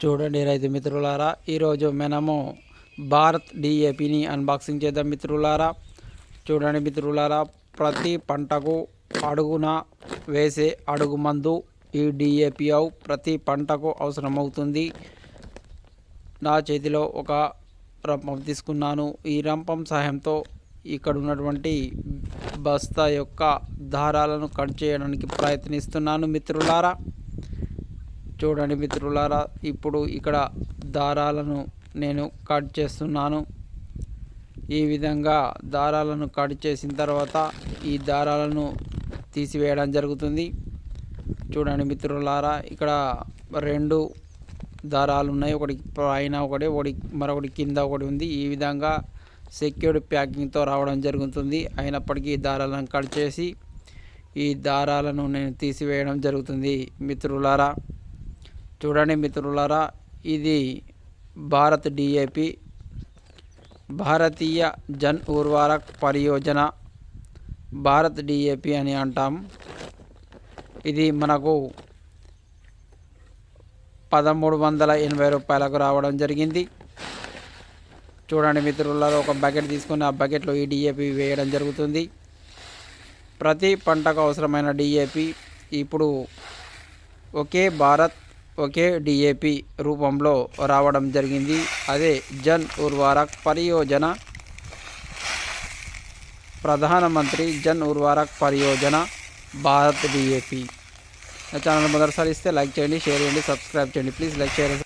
చూడండి రైతు మిత్రులారా ఈరోజు మనము భారత్ డిఏపిని అన్బాక్సింగ్ చేద్దాం మిత్రులారా. చూడండి మిత్రులారా ప్రతి పంటకు అడుగున వేసే అడుగు మందు ఈ డిఏపి ప్రతి పంటకు అవసరమవుతుంది. నా చేతిలో ఒక రంపం తీసుకున్నాను. ఈ రంపం సహాయంతో ఇక్కడ ఉన్నటువంటి బస్తా యొక్క దారాలను కట్ చేయడానికి ప్రయత్నిస్తున్నాను మిత్రులారా. చూడండి మిత్రులారా ఇప్పుడు ఇక్కడ దారాలను నేను కట్ చేస్తున్నాను. ఈ విధంగా దారాలను కట్ చేసిన తర్వాత ఈ దారాలను తీసివేయడం జరుగుతుంది. చూడండి మిత్రులారా ఇక్కడ రెండు దారాలు ఉన్నాయి. ఒకటి పైన ఒకటి ఒకటి మరొకటి కింద ఒకటి ఉంది. ఈ విధంగా సెక్యూర్డ్ ప్యాకింగ్తో రావడం జరుగుతుంది. అయినప్పటికీ దారాలను కట్ చేసి ఈ దారాలను నేను తీసివేయడం జరుగుతుంది మిత్రులారా. చూడండి మిత్రులారా ఇది భారత్ డిఏపి భారతీయ జన్ ఉర్వారక్ పరియోజన భారత్ డిఏపి అని అంటాం. ఇది మనకు పదమూడు వందల ఎనభై రూపాయలకు రావడం జరిగింది. చూడండి మిత్రులలో ఒక బకెట్ తీసుకుని ఆ బకెట్లో ఈ డిఏపి వేయడం జరుగుతుంది. ప్రతి పంటకు అవసరమైన డిఏపి ఇప్పుడు ఒకే భారత్ ఒకే డిఏపి రూపంలో రావడం జరిగింది. అదే జన్ ఉర్వారక్ పరియోజన ప్రధానమంత్రి జన్ ఉర్వారక్ పరియోజన భారత్ డిఏపి. ఛానల్ మొదటిసారి ఇస్తే లైక్ చేయండి షేర్ చేయండి సబ్స్క్రైబ్ చేయండి. ప్లీజ్ లైక్ చేయండి